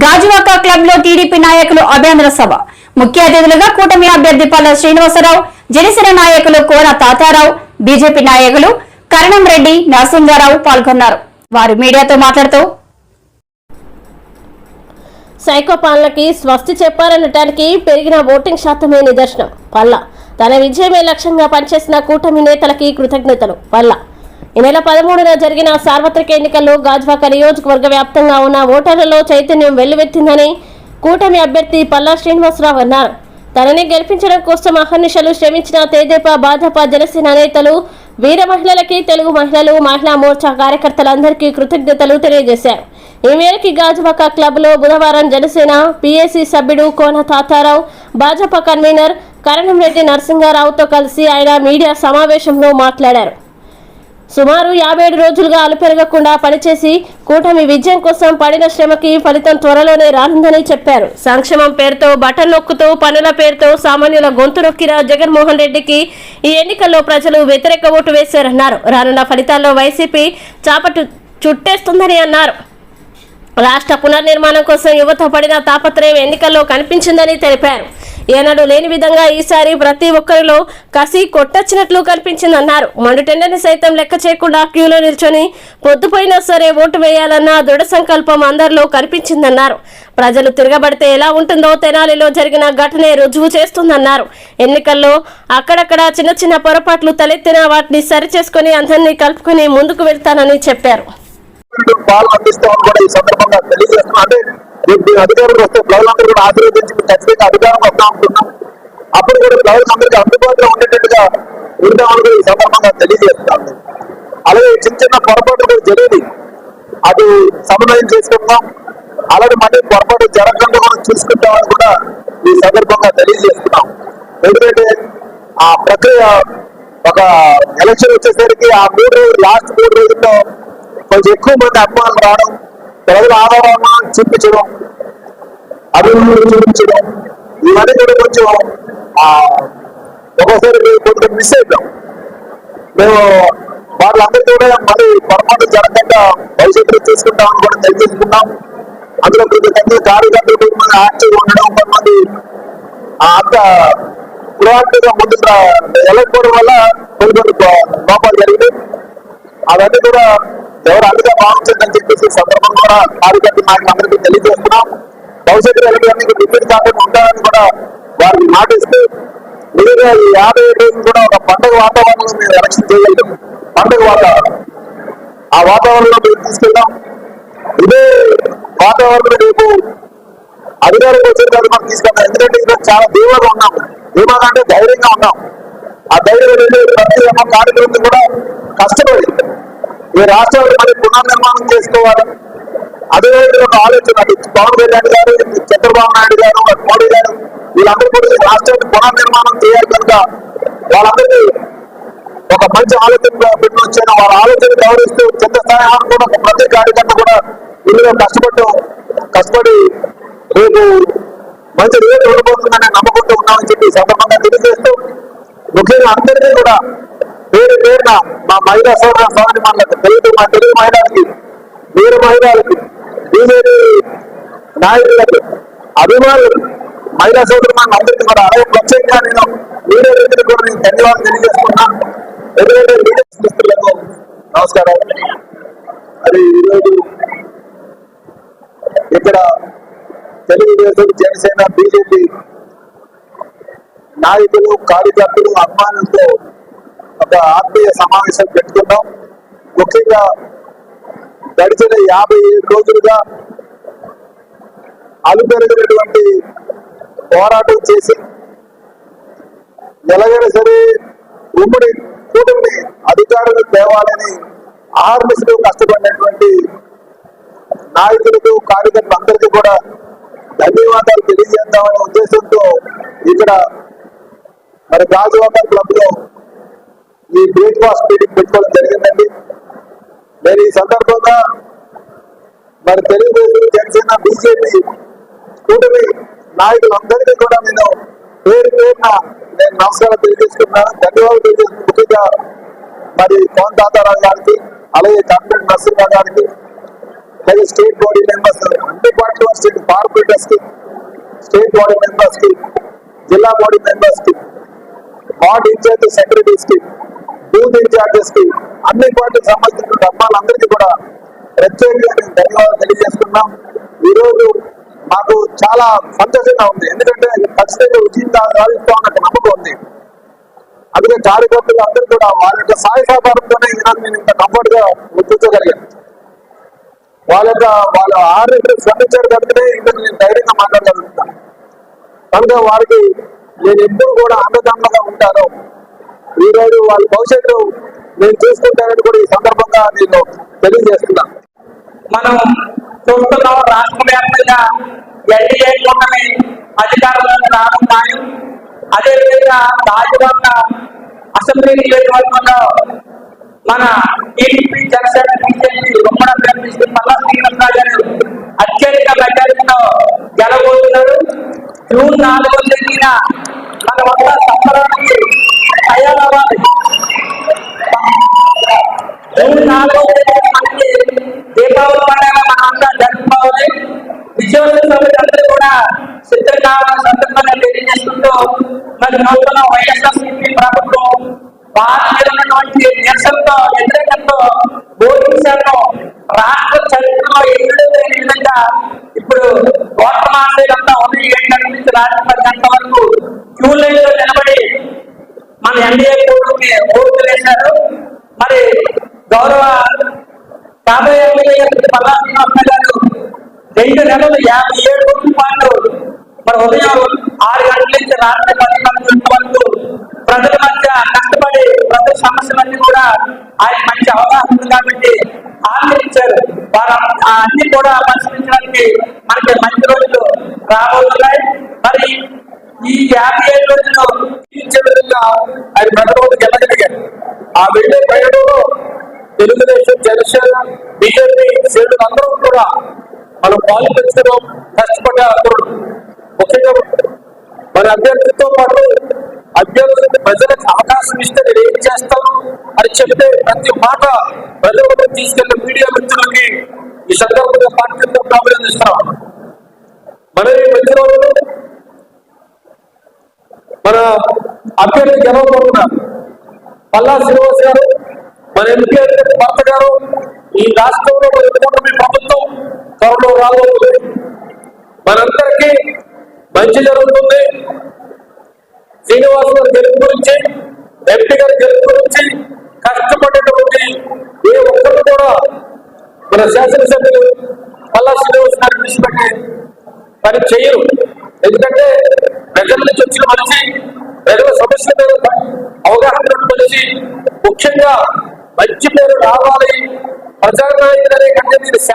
గాజువాక క్లబ్లో టీడీపీ నాయకులు అభ్యంతర సభ. ముఖ్య అతిథులుగా కూటమి అభ్యర్థి పల్ల శ్రీనివాసరావు జనసేన నాయకులు కోన తాతారావు బీజేపీ నాయకులు కరణం రెడ్డి నరసింహారావు పాల్గొన్నారు. వారు మీడియాతో మాట్లాడుతూ సైకో పాలనకి స్వస్తి చెప్పారనటానికి పెరిగిన ఓటింగ్ శాతమే నిదర్శనం. పల్ల తన విజయమే లక్ష్యంగా పనిచేసిన కూటమి నేతలకి కృతజ్ఞతలు. పల్ల ఈ నెల పదమూడున జరిగిన సార్వత్రిక ఎన్నికల్లో గాజ్వాక నియోజకవర్గ వ్యాప్తంగా ఉన్న ఓటర్లలో చైతన్యం వెల్లువెత్తిందని కూటమి అభ్యర్థి పల్లా శ్రీనివాసరావు అన్నారు. తనని గెలిపించడం కోసం అహర్నిశలు శ్రమించిన తేదేపా భాజపా జనసేన నేతలు వీర మహిళలకి తెలుగు మహిళలు మహిళా మోర్చా కార్యకర్తలందరికీ కృతజ్ఞతలు తెలియజేశారు. ఈ మేరకు గాజువాక క్లబ్లో బుధవారం జనసేన పీఏసీ సభ్యుడు కోన తాతారావు భాజపా కన్వీనర్ కరణం రెడ్డి నరసింహారావుతో కలిసి ఆయన మీడియా సమావేశంలో మాట్లాడారు. సుమారు యాభై ఏడు రోజులుగా అలుపెరగకుండా పనిచేసి కూటమి విజయం కోసం పడిన శ్రమకి ఫలితం త్వరలోనే రానుందని చెప్పారు. సంక్షేమం పేరుతో బటన్ నొక్కుతో పనుల పేరుతో సామాన్యుల గొంతు నొక్కిన జగన్మోహన్ రెడ్డికి ఈ ఎన్నికల్లో ప్రజలు వ్యతిరేక ఓటు వేశారన్నారు. రానున్న ఫలితాల్లో వైసీపీ చాపట్టు చుట్టేస్తుందని అన్నారు. రాష్ట్ర పునర్నిర్మాణం కోసం యువత పడిన తాపత్రయం ఎన్నికల్లో కనిపించిందని తెలిపారు. ఏనాడు లేని విధంగా ఈసారి ప్రతి ఒక్కరిలో కసి కొట్టొచ్చినట్లు కనిపించిందన్నారు. మండుటెండని సైతం లెక్క చేయకుండా క్యూలో నిల్చొని పొద్దుపోయినా సరే ఓటు వేయాలన్న దృఢ సంకల్పం అందరిలో కనిపించిందన్నారు. ప్రజలు తిరగబడితే ఎలా ఉంటుందో తెనాలిలో జరిగిన ఘటనే రుజువు చేస్తుందన్నారు. ఎన్నికల్లో అక్కడక్కడ చిన్న చిన్న పొరపాట్లు తలెత్తిన వాటిని సరిచేసుకుని అందరినీ కలుపుకుని ముందుకు వెళ్తానని చెప్పారు. పాలు ఈ అధికారులు వస్తే ప్రజలందరూ కూడా ఆశీర్వదించి ఖచ్చితంగా అధికారం వస్తా ఉంటున్నాం. అప్పుడు కూడా ప్రజలందరికీ అందుబాటులో ఉండేటట్టుగా ఉంటామని కూడా ఈ సందర్భంగా తెలియజేస్తాను అలాగే చిన్న చిన్న పొరపాట్లు కూడా జరిగింది అది సమన్వయం చేసుకుంటాం అలాగే మళ్ళీ పొరపాటు జరగకుండా మనం చూసుకుంటామని కూడా ఈ సందర్భంగా తెలియజేస్తున్నాం. ఎందుకంటే ఆ ప్రక్రియ ఒక ఎలక్షన్ వచ్చేసరికి ఆ మూడు రోజులు లాస్ట్ మూడు రోజుల్లో కొంచెం ఎక్కువ మంది అభిమానులు రావడం ప్రజల ఆదరణ చూపించడం అభివృద్ధి చూపించడం ఇవన్నీ కూడా కొంచెం ఒకసారి మేము కొంచెం మిస్ అయిపోయాం. మేము వాళ్ళందరితో కూడా మళ్ళీ పొరపాటు జరగకుండా భవిష్యత్తులో చూసుకుంటామని కూడా తెలియజేసుకున్నాం. అందులో కొంతమంది కార్యకర్తలు కొంతమంది యాక్టివ్ ఉండడం కొంతమంది అంత ప్రొయాక్టివ్గా ముందుకు వెళ్ళకపోవడం వల్ల కొన్ని కొన్ని లోపాలు జరిగినాయి. అవన్నీ కూడా ఎవరు అందుగా బాగుంటుందని చెప్పేసి సందర్భం కూడా కార్యకర్త నాయకులందరికీ తెలియజేస్తున్నాం. భవిష్యత్తులో ఎలాంటి డిఫెన్స్ కాకుండా ఉంటారని కూడా వారికి మాటిస్తూ మిగతా ఈ యాభై రోజులు కూడా ఒక పండుగ వాతావరణంలో మేము ఎలక్షన్ చేయగలం పండుగ వాతావరణం. ఆ వాతావరణంలో మేము తీసుకెళ్ళాం ఇదే వాతావరణం రేపు అధికారులకు వచ్చిన తర్వాత మనం తీసుకెళ్తాం ఎందుకంటే ఇక్కడ చాలా ధీమాగా ఉన్నాం. ధీమాగా అంటే ధైర్యంగా ఉన్నాం. ఆ ధైర్యం ప్రతి ఒక్క కార్యక్రమం కూడా కష్టపడి ఈ రాష్ట్రాన్ని మరి పునర్నిర్మాణం చేసుకోవాలి. అదే ఒక ఆలోచన పవన్ కళ్యాణ్ గారు చంద్రబాబు నాయుడు గారు మోడీ గారు వీళ్ళందరూ కూడా ఈ రాష్ట్రాన్ని పునర్నిర్మాణం చేయాలి కనుక వాళ్ళందరినీ ఒక మంచి ఆలోచన పెట్టి వచ్చాను. వాళ్ళ ఆలోచన గౌరవిస్తూ కింద స్థాయి కూడా ఒక ప్రతి కార్యకర్త కూడా ఇందులో కష్టపడటం కష్టపడి రేపు మంచి రేటు ఉండబోతుందని నమ్ముకుంటూ ఉన్నామని చెప్పి సందర్భంగా తెలియజేస్తూ ముఖ్యంగా అందరినీ కూడా పేరు పేరున మహిళా సోదర సోదరి మనలకు తెలుగు మా తెలుగు మహిళలకి వీర మహిళలకి బీజేపీ నాయకులకు అభిమానులకు మహిళా సోదరు మన అందరికీ కూడా అలాగే ప్రత్యేకంగా నేను మీడియా వ్యక్తులకు కూడా నేను ధన్యవాదాలు తెలియజేసుకున్నాను ఎందుకంటే మీడియా మిత్రులకు నమస్కారం. అది ఈరోజు ఇక్కడ తెలుగుదేశం జనసేన బీజేపీ నాయకులు కార్యకర్తలు అభిమానులతో ఒక ఆత్మీయ సమావేశం పెట్టుకున్నాం ముఖ్యంగా గడిచిన యాభై ఏడు రోజులుగా అలుపెరిగినటువంటి పోరాటం చేసి ఎలాగైనా సరే ఉమ్మడి కూటమి అధికారులు తేవాలని ఆర్మిస్లో కష్టపడినటువంటి నాయకులకు కార్యకర్తలు అందరికీ కూడా ధన్యవాదాలు తెలియజేద్దామనే ఉద్దేశంతో ఇక్కడ మరి గాజువాక క్లబ్లో ఈ బ్రేక్ ఫాస్ట్ మీటింగ్ పెట్టుకోవడం జరిగిందండి. నేను ఈ సందర్భంగా మరి తెలుగుదేశం జనసేన బీజేపీ కూటమి నాయకులందరికీ కూడా నేను పేరు పేరున నేను నమస్కారం తెలియజేసుకుంటున్నాను. ధన్యవాదాలు తెలియజేస్తున్నాను ముఖ్యంగా మరి కోన్ తాతారావు గారికి అలాగే కాంగ్రెస్ నరసింహ గారికి అలాగే స్టేట్ బాడీ మెంబర్స్ అన్ని పార్టీ స్టేట్ కార్పొరేటర్స్కి స్టేట్ బాడీ మెంబర్స్కి జిల్లా బాడీ మెంబర్స్కి వార్డ్ ఇన్ఛార్జ్ సెక్రటరీస్కి చేసి ఇన్ఛార్జెస్కి అన్ని పార్టీకి సంబంధించిన అమ్మాలందరికీ కూడా ప్రత్యేకంగా మేము ధన్యవాదాలు తెలియజేస్తున్నాం. ఈరోజు మాకు చాలా సంతోషంగా ఉంది. ఎందుకంటే ఖచ్చితంగా ఉచితంగా సాధిస్తాం అన్నట్టు నమ్మకం ఉంది. అందుకే కార్యకర్తలు అందరూ కూడా వాళ్ళ యొక్క సాయ సహకారంతోనే ఈరోజు నేను ఇంత కంఫర్ట్గా గుర్తించగలిగాను. వాళ్ళ యొక్క వాళ్ళ ఆరోగ్యం స్పందించారు కనుకనే ఇందుకు నేను ధైర్యంగా మాట్లాడగలుగుతాను. కనుక వారికి నేను ఎప్పుడు కూడా అన్నదమ్ముగా ఉంటాను. వాళ్ళ భవిష్యత్తు నేను చూసుకుంటానని కూడా ఈ సందర్భంగా నేను తెలియజేస్తున్నా. మనం చూస్తున్నాం రాష్ట్ర వ్యాప్తంగా ఎన్డీఏ కూటమి అధికారంలోకి రావడం ఖాయం. అదేవిధంగా రాజధాని అసెంబ్లీ నియోజకవర్గంలో మన టీడీపీ జనసేన బీజేపీ ఉమ్మడి అభ్యర్థి శ్రీ పల్లా శ్రీనివాసరావు గారు అత్యధిక మెజారిటీతో గెలబోతున్నారు జూన్ నాలుగో తేదీన మన వద్ద సంబరానికి తయారవ్వాలి మరి నూతన వైఎస్ఆర్సీపీ ప్రభుత్వం వారి మీద ఉన్నటువంటి నిరసనతో వ్యతిరేకంతో బోధించాను రాష్ట్ర చరిత్రలో ఎన్నడూ లేని విధంగా ఇప్పుడు ఓట్ల మాసేదంతా ఉదయం ఏడు గంటల నుంచి రాత్రి పది గంటల వరకు క్యూ లైన్లో నిలబడి మన ఎన్డీఏ కోర్టుకి ఓట్లు వేశారు. మరి గౌరవ కాబోయే ఎమ్మెల్యే గారు పల్లా శ్రీనివాస గారు రెండు నెలలు యాభై ఏడు రోజుల పాటు మరి ఉదయం ఆరు గంటల నుంచి రాత్రి కాబట్టి ఆలోచించారు వారు అన్ని కూడా పరిశీలించడానికి మనకి మంచి రోజులు రాబోతున్నాయి. మరి ఈ యాభై ఏడు రోజుల్లో తీర్చే విధంగా ఆయన ప్రజలకు వెళ్ళగలిగారు ఆ వెళ్ళే ప్రయాణంలో తెలుగుదేశం జనసేన బీజేపీ శ్రేణులు అందరూ కూడా మనం పాల్పంచడం కష్టపడ్డ అందరూ ముఖ్యంగా మరి అభ్యర్థితో పాటు అభ్యర్థులకు ప్రజలకు అవకాశం ఇస్తే నేను ఏం చేస్తాను అని చెప్తే ప్రతి మాట ప్రజలకు తీసుకెళ్ళిన మీడియా మిత్రులకి ఈ సందర్భంగా పార్టీతో అభినందిస్తున్నాం మన ఈ మధ్య మన అభ్యర్థి గెలవబోతున్నారు. పల్లా శ్రీనివాస్ గారు మన ఎంపీ భర్త గారు ఈ రాష్ట్రంలో మన కూటమి ప్రభుత్వం త్వరలో రాబోతుంది. మనందరికీ మంచి జరుగుతుంది. శ్రీనివాస్ గారి గెలుపు గురించి ఎంపీ గారి గెలుపు గురించి కష్టపడేటువంటి ఏ ఒక్కరు కూడా మన శాసనసభ్యులు మళ్ళా శ్రీనివాస్ గారి విడిచిపెట్టి పని చేయరు. ఎందుకంటే ప్రజల నుంచి వచ్చిన మనిషి ప్రజల సమస్యల మీద అవగాహన మనిషి ముఖ్యంగా మంచి పేరు రావాలి ప్రజానాయకుడు అనే కంటే